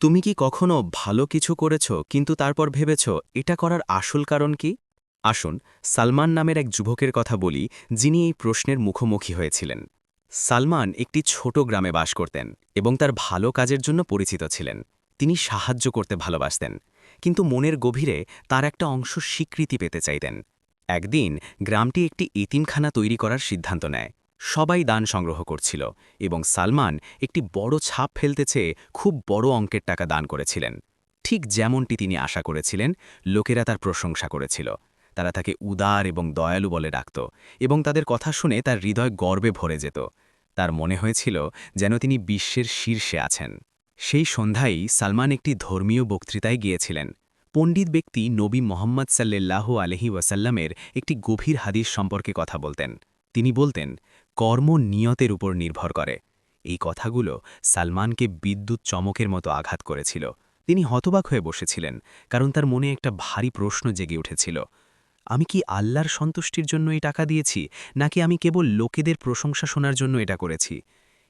তুমি কি কখনো ভালো কিছু করেছ কিন্তু তারপর ভেবেছ, এটা করার আসল কারণ কি? আসুন, সালমান নামের এক যুবকের কথা বলি, যিনি এই প্রশ্নের মুখোমুখি হয়েছিলেন। সালমান একটি ছোট গ্রামে বাস করতেন এবং তার ভালো কাজের জন্য পরিচিত ছিলেন। তিনি সাহায্য করতে ভালোবাসতেন, কিন্তু মনের গভীরে তার একটা অংশ স্বীকৃতি পেতে চাইতেন। একদিন গ্রামটি একটি এতিমখানা তৈরি করার সিদ্ধান্ত নেয়। সবাই দান সংগ্রহ করছিল এবং সালমান একটি বড় ছাপ ফেলতে চেয়ে খুব বড় অঙ্কের টাকা দান করেছিলেন। ঠিক যেমনটি তিনি আশা করেছিলেন, লোকেরা তার প্রশংসা করেছিল। তারা তাকে উদার এবং দয়ালু বলে ডাকত এবং তাদের কথা শুনে তার হৃদয় গর্বে ভরে যেত। তার মনে হয়েছিল যেন তিনি বিশ্বের শীর্ষে আছেন। সেই সন্ধ্যায় সালমান একটি ধর্মীয় বক্তৃতায় গিয়েছিলেন। পণ্ডিত ব্যক্তি নবী মোহাম্মদ সাল্লাহ আলহি ওয়াসাল্লামের একটি গভীর হাদিস সম্পর্কে কথা বলতেন। তিনি বলতেন, কর্ম নিয়তের উপর নির্ভর করে। এই কথাগুলো সালমানকে বিদ্যুৎ চমকের মতো আঘাত করেছিল। তিনি হতবাক হয়ে বসেছিলেন, কারণ তার মনে একটা ভারী প্রশ্ন জেগে উঠেছিল, আমি কি আল্লাহর সন্তুষ্টির জন্য এই টাকা দিয়েছি, নাকি আমি কেবল লোকেদের প্রশংসা শোনার জন্য এটা করেছি?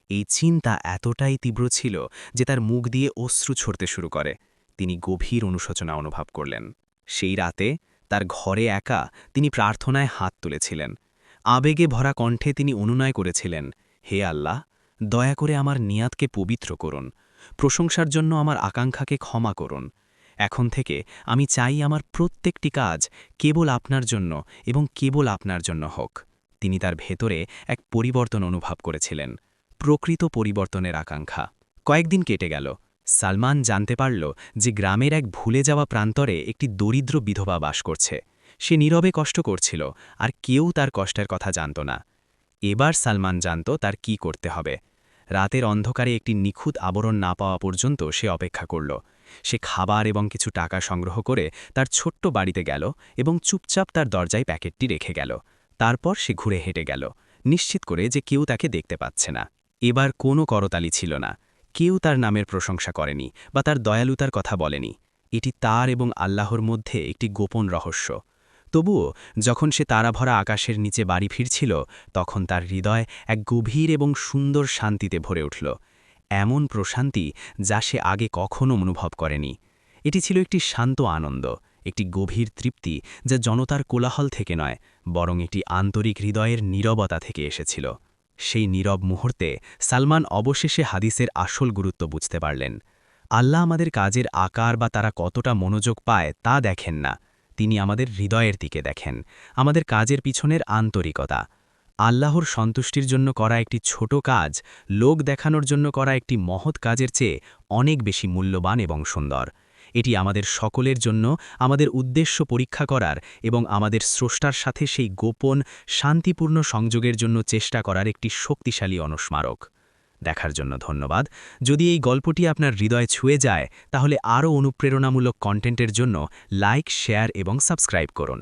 এই চিন্তা এতটাই তীব্র ছিল যে তার মুখ দিয়ে অশ্রু ছড়তে শুরু করে। তিনি গভীর অনুশোচনা অনুভব করলেন। সেই রাতে তার ঘরে একা তিনি প্রার্থনায় হাত তুলেছিলেন। আবেগে ভরা কণ্ঠে তিনি অনুনয় করেছিলেন, হে আল্লাহ, দয়া করে আমার নিয়াতকে পবিত্র করুন, প্রশংসার জন্য আমার আকাঙ্ক্ষাকে ক্ষমা করুন। এখন থেকে আমি চাই আমার প্রত্যেকটি কাজ কেবল আপনার জন্য এবং কেবল আপনার জন্য হোক। তিনি তার ভেতরে এক পরিবর্তন অনুভব করেছিলেন, প্রকৃত পরিবর্তনের আকাঙ্ক্ষা। কয়েকদিন কেটে গেল। সালমান জানতে পারল যে গ্রামের এক ভুলে যাওয়া প্রান্তরে একটি দরিদ্র বিধবা বাস করছে। সে নীরবে কষ্ট করছিল, আর কেউ তার কষ্টের কথা জানত না। এবার সালমান জানত তার কি করতে হবে। রাতের অন্ধকারে একটি নিখুঁত আবরণ না পাওয়া পর্যন্ত সে অপেক্ষা করল। সে খাবার এবং কিছু টাকা সংগ্রহ করে তার ছোট্ট বাড়িতে গেল এবং চুপচাপ তার দরজায় প্যাকেটটি রেখে গেল। তারপর সে ঘুরে হেঁটে গেল, নিশ্চিত করে যে কেউ তাকে দেখতে পাচ্ছে না। এবার কোনো করতালি ছিল না। কেউ তার নামের প্রশংসা করেনি বা তার দয়ালুতার কথা বলেনি। এটি তার এবং আল্লাহর মধ্যে একটি গোপন রহস্য। তবুও যখন সে তারাভরা আকাশের নিচে বাড়ি ফিরছিল, তখন তার হৃদয় এক গভীর এবং সুন্দর শান্তিতে ভরে উঠল। এমন প্রশান্তি যা সে আগে কখনো অনুভব করেনি। এটি ছিল একটি শান্ত আনন্দ, একটি গভীর তৃপ্তি যা জনতার কোলাহল থেকে নয়, বরং একটি আন্তরিক হৃদয়ের নীরবতা থেকে এসেছিল। সেই নীরব মুহূর্তে সালমান অবশেষে হাদিসের আসল গুরুত্ব বুঝতে পারলেন। আল্লাহ আমাদের কাজের আকার বা তারা কতটা মনোযোগ পায় তা দেখেন না। তিনি আমাদের হৃদয়ের দিকে দেখেন, আমাদের কাজের পিছনের আন্তরিকতা। আল্লাহর সন্তুষ্টির জন্য করা একটি ছোট কাজ, লোক দেখানোর জন্য করা একটি মহৎ কাজের চেয়ে অনেক বেশি মূল্যবান এবং সুন্দর। এটি আমাদের সকলের জন্য আমাদের উদ্দেশ্য পরীক্ষা করার এবং আমাদের স্রষ্টার সাথে সেই গোপন, শান্তিপূর্ণ সংযোগের জন্য চেষ্টা করার একটি শক্তিশালী অনুস্মারক। দেখার জন্য ধন্যবাদ। যদি এই গল্পটি আপনার হৃদয় ছুঁয়ে যায়, তাহলে আরও অনুপ্রেরণামূলক কন্টেন্টের জন্য লাইক শেয়ার এবং সাবস্ক্রাইব করুন।